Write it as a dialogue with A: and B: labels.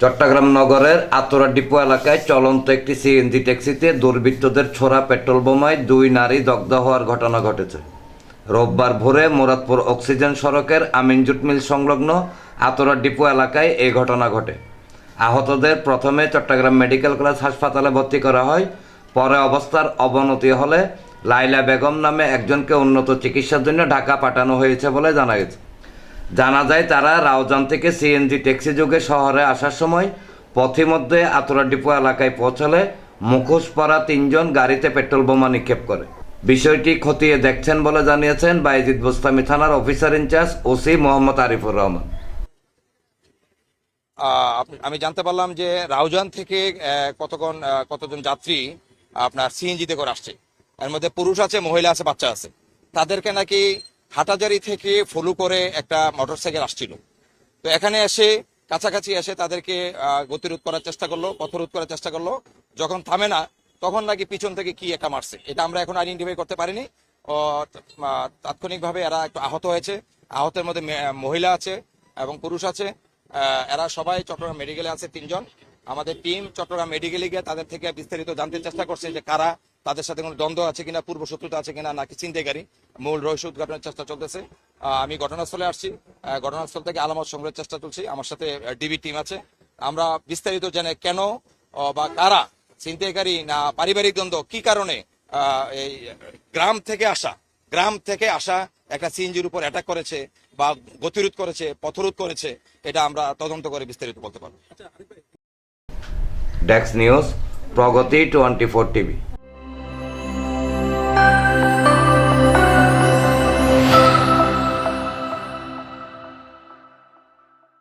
A: চট্টগ্রাম নগরের আতরা ডিপো এলাকায় চলন্ত একটি সিএনজি ট্যাক্সিতে দুর্বৃত্তদের ছোড়া পেট্রোল বোমায় দুই নারী দগ্ধ হওয়ার ঘটনা ঘটেছে। রোববার ভোরে মুরাদপুর অক্সিজেন সড়কের আমিনজুট মিল সংলগ্ন আতরা ডিপো এলাকায় এই ঘটনা ঘটে। আহতদের প্রথমে চট্টগ্রাম মেডিকেল কলেজ হাসপাতালে ভর্তি করা হয়, পরে অবস্থার অবনতি হলে লাইলা বেগম নামে একজনকে উন্নত চিকিৎসার জন্য ঢাকা পাঠানো হয়েছে বলে জানা গেছে। জানা যায় তারা রাউজান থেকে সিএনজি ট্যাক্সি যোগে শহরে আসার সময় পথিমধ্যে আতরা ডিপো এলাকায় পৌঁছলে মুখোশ পরা তিনজন গাড়িতে পেট্রোল বোমা নিক্ষেপ করে। বিষয়টি খতিয়ে দেখছেন বলে জানিয়েছেন বাইজিদ বোস্তামি থানার officer in charge OC Mohammad Arifur Rahman.
B: আমি জানতে পারলাম যে রাউজান থেকে কতক্ষণ কতজন যাত্রী আপনার সিএনজিতে করে আসছে? এর মধ্যে পুরুষ আছে, মহিলা আছে, বাচ্চা আছে। তাদেরকে নাকি হাটাজারি থেকে ফলো করে একটা মোটরসাইকেল আসছিল। তো এখানে এসে কাছাকাছি এসে তাদেরকে গতিরোধ করার চেষ্টা করল, পথরোধ করার চেষ্টা করল। যখন থামে না, তখন নাকি পিছন থেকে কি একটা মারছে। এটা আমরা এখন আইডেন্টিফাই করতে পারিনি। তাৎক্ষণিকভাবে এরা একটু আহত হয়েছে। আহতের মধ্যে মহিলা আছে এবং পুরুষ আছে। এরা সবাই চট্টগ্রাম মেডিকেলে আছে তিনজন। আমাদের টিম চট্টগ্রাম মেডিকেলে গিয়ে তাদের থেকে বিস্তারিত জানতে চেষ্টা করছে যে কারা তাদের সাথে কোনো দ্বন্দ্ব আছে কিনা পূর্ব শত্রুতা আছে কিনা নাকি চিন্তাকারী মূল রহস্য উদ্ঘাটনের চেষ্টা চলতেছে। আহ, আমি ঘটনাস্থলে আসছি। ঘটনাস্থল থেকে আলামত সংগ্রহের চেষ্টা চলছে। আমার সাথে ডিবি টিম আছে। আমরা বিস্তারিত জেনে কেন বা কারা ছিনতাইকারী না পারিবারিক দ্বন্দ্ব কি কারণে আহ, এই গ্রাম থেকে আসা গ্রাম থেকে আসা একটা সিএনজির উপর অ্যাটাক করেছে বা গতিরোধ করেছে পথরোধ করেছে এটা আমরা তদন্ত করে বিস্তারিত বলতে পারব।
A: ডেক্স news Pragati twenty four TV